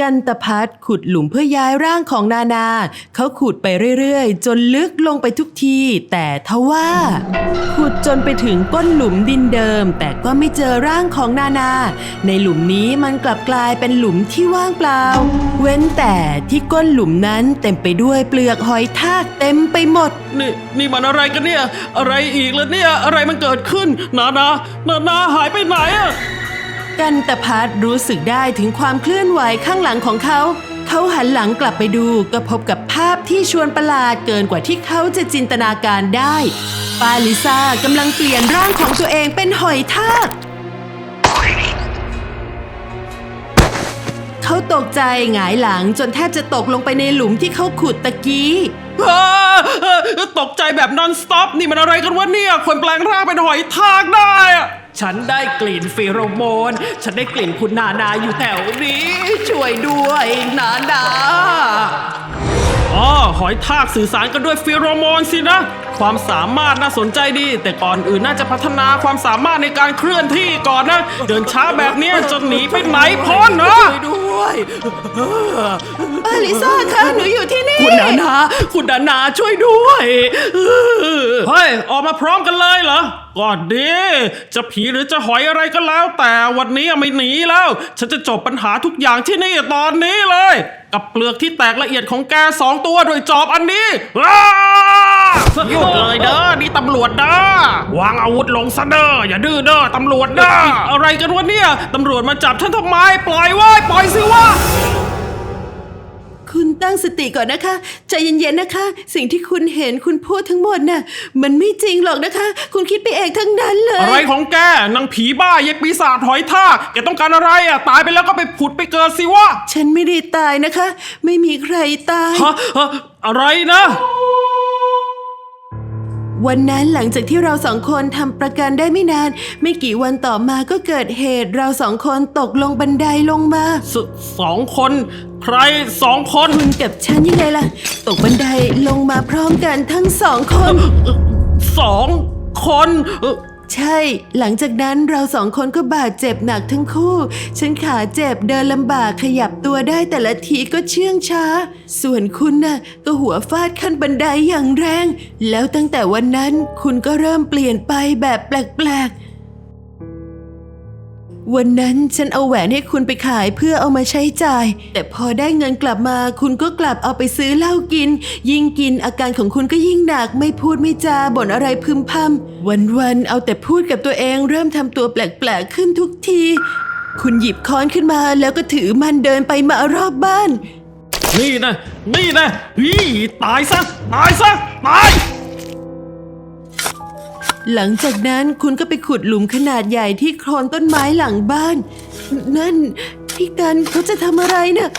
กันตพัฒขุดหลุมเพื่อย้ายร่างของนานา เขาขุดไปเรื่อยๆ จนลึกลงไปทุกที แต่ทว่า ขุดจนไปถึงก้นหลุมดินเดิม แต่ก็ไม่เจอร่างของนานา ในหลุมนี้มันกลับกลายเป็นหลุมที่ว่างเปล่า เว้นแต่ที่ก้นหลุมนั้นเต็มไปด้วยเปลือกหอยทากเต็มไปหมด นี่นี่มันอะไรกันเนี่ย อะไรอีกล่ะเนี่ย อะไรมันเกิดขึ้น นานา นานาหายไปไหนอะ กันตพัฒรู้สึกได้ถึงความเคลื่อนไหวข้างหลังของเขา เขาหันหลังกลับไปดูก็พบกับภาพที่ชวนประหลาดเกินกว่าที่เขาจะจินตนาการได้ ปาลิซากำลังเปลี่ยนร่างของตัวเองเป็นหอยทากเขาตกใจหงายหลังจนแทบจะตกลงไปในหลุมที่เขาขุดตะกี้ตกใจแบบนอนสต็อปนี่มันอะไรกันวะเนี่ยคนแปลงร่างเป็นหอยทากได้อะ ฉันได้กลิ่นฟีโรโมน ฉันได้กลิ่นคุณนานาอยู่แถวนี้ ช่วยด้วยนานาอ๋อหอยทากสื่อสารกันด้วยฟีโรโมนสินะ ความสามารถน่าสนใจดี แต่ก่อนอื่นน่าจะพัฒนาความสามารถในการเคลื่อนที่ก่อนนะ เดินช้าแบบเนี้ยจะหนีไปไหนพ้นนะด้วยปาลิซาคะหนูอยู่ที่นี่ คุณดานา คุณดานาช่วยด้วย เฮ้ย ออกมาพร้อมกันเลยเหรอ ก่อนดีจะผีหรือจะหอยอะไรก็แล้ว แต่วันนี้ไม่หนีแล้ว ฉันจะจบปัญหาทุกอย่างที่นี่ตอนนี้เลย กับเปลือกที่แตกละเอียดของแกสองตัวโดวยจอบอันนี้หยุดเลยเด้อนี่ตำรวจเด้อวางอาวุธลงซะเด้ออย่าดื้อเด้อตำรวจเด้ออะไรกันวะเนี่ยตำรวจมาจับฉันทำไมปล่อยไว้ปล่อยสิวะ คุณตั้งสติก่อนนะคะ ใจเย็นๆนะคะ สิ่งที่คุณเห็นคุณพูดทั้งหมดน่ะ มันไม่จริงหรอกนะคะ คุณคิดไปเองทั้งนั้นเลย อะไรของแกนางผีบ้าเย็กปีศาจหอยทากแกต้องการอะไรอะ ตายไปแล้วก็ไปผุดไปเกิดสิวะฉันไม่ได้ตายนะคะ ไม่มีใครตาย ฮะฮะอะไรนะ วันนั้นหลังจากที่เราสองคนทำประกันได้ไม่นาน ไม่กี่วันต่อมาก็เกิดเหตุเราสองคนตกลงบันไดลงมาสสองคน ใครสองคนคุณกับฉันยังไงล่ะ ตกบันไดลงมาพร้อมกันทั้งสองคน สองคนเอ่อ ใช่ หลังจากนั้นเราสองคนก็บาดเจ็บหนักทั้งคู่ ฉันขาเจ็บเดินลำบากขยับตัวได้แต่ละทีก็เชื่องช้า ส่วนคุณน่ะก็หัวฟาดขั้นบันไดอย่างแรง แล้วตั้งแต่วันนั้นคุณก็เริ่มเปลี่ยนไปแบบแปลกๆ วันนั้นฉันเอาแหวนให้คุณไปขายเพื่อเอามาใช้จ่าย แต่พอได้เงินกลับมา คุณก็กลับเอาไปซื้อเหล้ากิน ยิ่งกินอาการของคุณก็ยิ่งหนักไม่พูดไม่จาบ่นอะไรพึมพำวันๆเอาแต่พูดกับตัวเองเริ่มทำตัวแปลกๆขึ้นทุกที คุณหยิบค้อนขึ้นมาแล้วก็ถือมันเดินไปมารอบบ้าน นี่นะ นี่นะฮีตายซะ ตายซะ ตาย หลังจากนั้นคุณก็ไปขุดหลุมขนาดใหญ่ที่โคลนต้นไม้หลังบ้าน นั่นพี่กันเขาจะทำอะไรนะ่ะ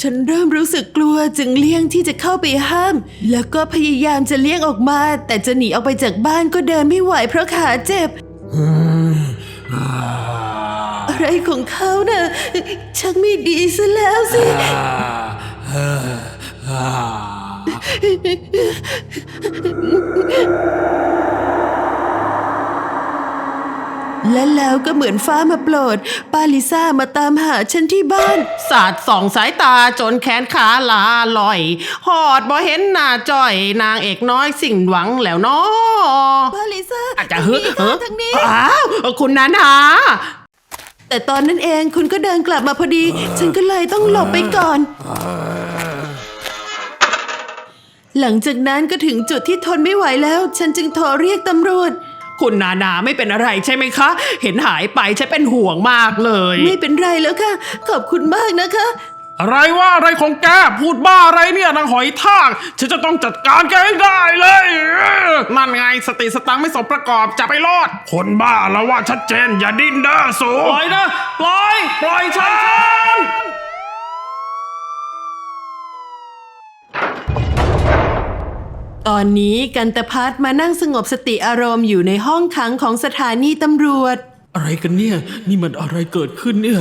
ฉันเริ่มรู้สึกกลัวจึงเลี่ยงที่จะเข้าไปห้าม แล้วก็พยายามจะเลี่ยงออกมา แต่จะหนีออกไปจากบ้านก็เดินไม่ไหวเพราะขาเจ็บ อะไรของเขานะ่ะชักไม่ดีซะแล้วสิ และแล้วก็เหมือนฟ้ามาโปรดปาลิซ่ามาตามหาฉันที่บ้าน สาดส่องสายตาจนแขนขาลาลอย หอดบ่เห็นหน้าจ้อยนางเอกน้อยสิ่งหวังแล้วเนาะปาลิซ่าอาจจะทางฮึนี้ค่ะทางนี้อ้าวคุณนานาแต่ตอนนั้นเองคุณก็เดินกลับมาพอดี ฉันก็เลยต้องหลบไปก่อน หลังจากนั้นก็ถึงจุดที่ทนไม่ไหวแล้ว ฉันจึงโทรเรียกตำรวจ คุณนานาไม่เป็นอะไรใช่ไหมคะ เห็นหายไปฉันเป็นห่วงมากเลย ไม่เป็นไรแล้วค่ะ ขอบคุณมากนะคะ อะไรว่าอะไรของแกพูดบ้าอะไรเนี่ยนางหอยทากฉันจะต้องจัดการแกให้ได้เลยนั่นไงสติสตังค์ไม่สมประกอบจะไปรอด คนบ้าแล้วว่าชัดเจนอย่าดิ้นเด้อสูปล่อยนะปล่อยปล่อยฉัน ตอนนี้กันตพัฒน์มานั่งสงบสติอารมณ์อยู่ในห้องขังของสถานีตำรวจ อะไรกันเนี่ย นี่มันอะไรเกิดขึ้นเนี่ย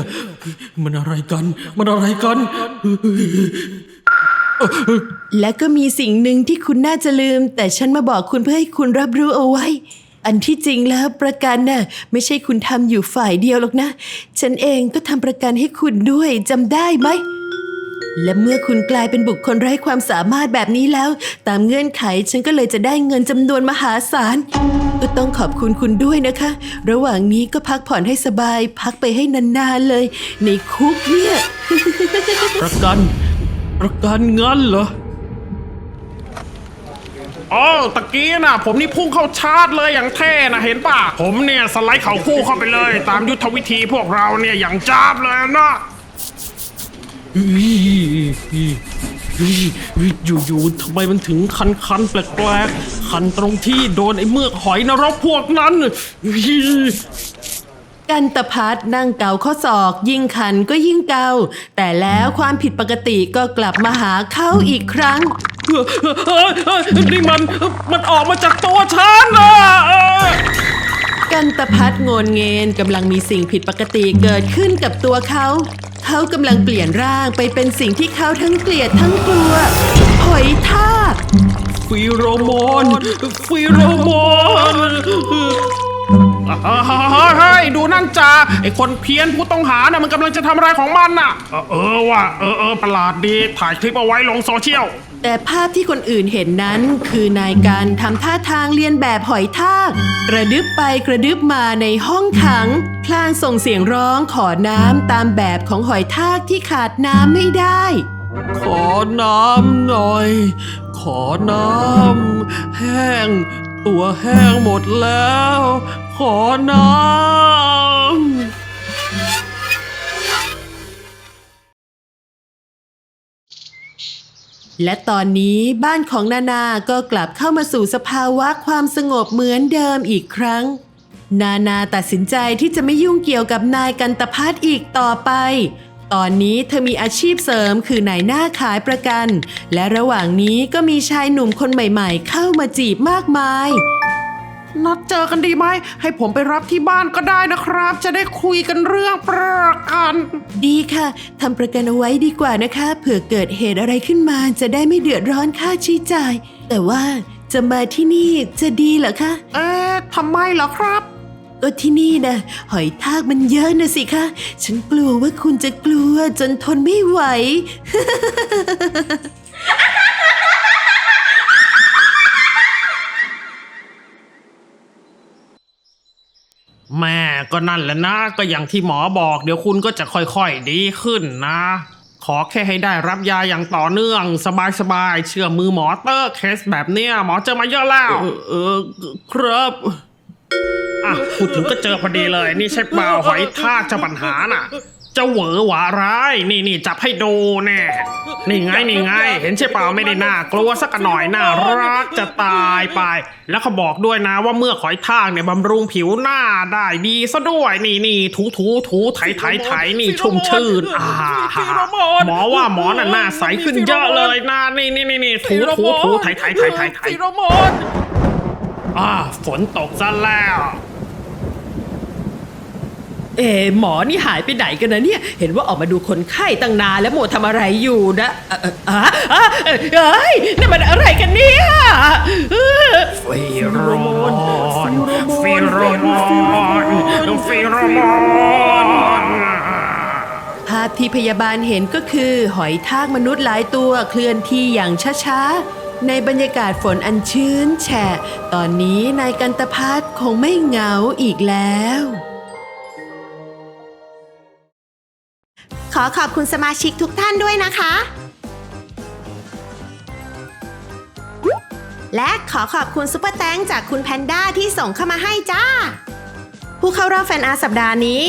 มันอะไรกัน มันอะไรกัน และก็มีสิ่งหนึ่งที่คุณน่าจะลืม แต่ฉันมาบอกคุณเพื่อให้คุณรับรู้เอาไว้ อันที่จริงแล้วประกันน่ะไม่ใช่คุณทำอยู่ฝ่ายเดียวหรอกนะ ฉันเองก็ทำประกันให้คุณด้วยจำได้ไหม และเมื่อคุณกลายเป็นบุคคลไร้ความสามารถแบบนี้แล้ว ตามเงื่อนไขฉันก็เลยจะได้เงินจำนวนมหาศาลก็ต้องขอบคุณคุณด้วยนะคะ ระหว่างนี้ก็พักผ่อนให้สบาย พักไปให้นานๆเลย ในคุกเนี่ย ประกันประกันเงินเหรออ๋อตะกี้น่ะผมนี่พุ่งเข้าชาร์จเลยอย่างเท่นะเห็นป่ะ ผมเนี่ยสไลด์เข่าคู่เข้าไปเลย ตามยุทธวิธีพวกเราเนี่ยอย่างจ้าบเลยนะ อยู่ๆทำไมมันถึงคันๆแปลกๆคันตรงที่โดนไอ้เมือกหอยนรกพวกนั้นกันตพัฒนั่งเกาข้อศอก ยิ่งคันก็ยิ่งเกา แต่แล้วความผิดปกติก็กลับมาหาเขาอีกครั้ง เฮ้ยเฮ้ยเฮ้ยนี่มันมันออกมาจากตัวฉันนะ กันตพัฒงนเงนกำลังมีสิ่งผิดปกติเกิดขึ้นกับตัวเขา เขากำลังเปลี่ยนร่างไปเป็นสิ่งที่เขาทั้งเกลียดทั้งกลัว หอยทากฟีโรโมนฟีโรโมนเฮ้ยดูนั่นจ้าไอคนเพี้ยนผู้ต้องหาน่ะมันกำลังจะทำอะไรของมันน่ะ เออเออว่ะเออเออประหลาดดีถ่ายคลิปเอาไว้ลงโซเชียล แต่ภาพที่คนอื่นเห็นนั้นคือนายการทำท่าทางเลียนแบบหอยทากกระดึบไปกระดึบมาในห้องขัง พลางส่งเสียงร้องขอน้ำตามแบบของหอยทากที่ขาดน้ำไม่ได้ ขอน้ำหน่อย ขอน้ำแห้ง ตัวแห้งหมดแล้ว ขอน้ำ และตอนนี้บ้านของนานาก็กลับเข้ามาสู่สภาวะความสงบเหมือนเดิมอีกครั้ง นานาตัดสินใจที่จะไม่ยุ่งเกี่ยวกับนายกันตพัฒอีกต่อไป ตอนนี้เธอมีอาชีพเสริมคือนายหน้าขายประกัน และระหว่างนี้ก็มีชายหนุ่มคนใหม่ๆ เข้ามาจีบมากมาย นัดเจอกันดีไหม ให้ผมไปรับที่บ้านก็ได้นะครับ จะได้คุยกันเรื่องประกัน ดีค่ะ ทำประกันเอาไว้ดีกว่านะคะ เผื่อเกิดเหตุอะไรขึ้นมา จะได้ไม่เดือดร้อนค่าใช้จ่าย แต่ว่าจะมาที่นี่จะดีเหรอคะ เอ๊ะทำไมเหรอครับ ก็ที่นี่นะหอยทากมันเยอะนะสิคะฉันกลัวว่าคุณจะกลัวจนทนไม่ไหว แม่ก็นั่นแหละนะ ก็อย่างที่หมอบอกเดี๋ยวคุณก็จะค่อยๆดีขึ้นนะ ขอแค่ให้ได้รับยาอย่างต่อเนื่อง สบายๆเชื่อมือหมอเตอร์เคสแบบเนี้ยหมอเจอมาเยอะแล้ว เออเออครับอะพูดถึงก็เจอพอดีเลย นี่ใช่เปล่าหอยทากเจ้าปัญหาน่ะ จะเหวอหวาร้าย นี่นี่จับให้ดูแน่นี่ไงนี่ไง เห็นใช่เปล่าไม่ได้น่ากลัวสักหน่อยน่ารักจะตายไป แล้วเขาบอกด้วยนะว่าเมื่อหอยทากเนี่ยบำรุงผิวหน้าได้ดีซะด้วยนี่นี่ถูถูถูไถไถไถนี่ชุ่มชื่นอ่าหมอว่าหมอน่ะหน้าใสขึ้นเยอะเลยนะนี่นี่นี่นี่ถูถูถูไถไถไถไถไถอ่าฝนตกซะแล้ว เอ๋หมอนี่หายไปไหนกันนะเนี่ย เห็นว่าออกมาดูคนไข้ตั้งนานแล้วโมทำอะไรอยู่นะเอ่อเอ่ออะเอ่อเอ้ยนี่มันอะไรกันเนี่ยเออฟีโรโมนฟีโรโมนฟีโรโมนภาพที่พยาบาลเห็นก็คือ หอยทากมนุษย์หลายตัวเคลื่อนที่อย่างช้าๆ ในบรรยากาศฝนอันชื้นแฉะ ตอนนี้นายกันตพัฒน์คงไม่เหงาอีกแล้ว อขอบคุณสมาชิกทุกท่านด้วยนะคะ และขอขอบคุณซุปเปอร์แตงจากคุณแพนด้าที่ส่งเข้ามาให้จ้า ผู้เข้ารอบแฟนอาร์สัปดาห์นี้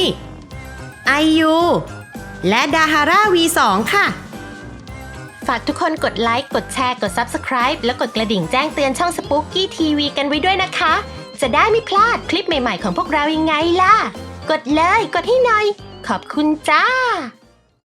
ไอยูและดาฮาร่า V2 ค่ะ ฝากทุกคนกดไลค์ กดแชร์ กด Subscribe และกดกระดิ่งแจ้งเตือนช่อง Spooky TV กันไว้ด้วยนะคะ จะได้ไม่พลาดคลิปใหม่ๆของพวกเรายังไงล่ะ กดเลย กดให้หน่อย ขอบคุณจ้า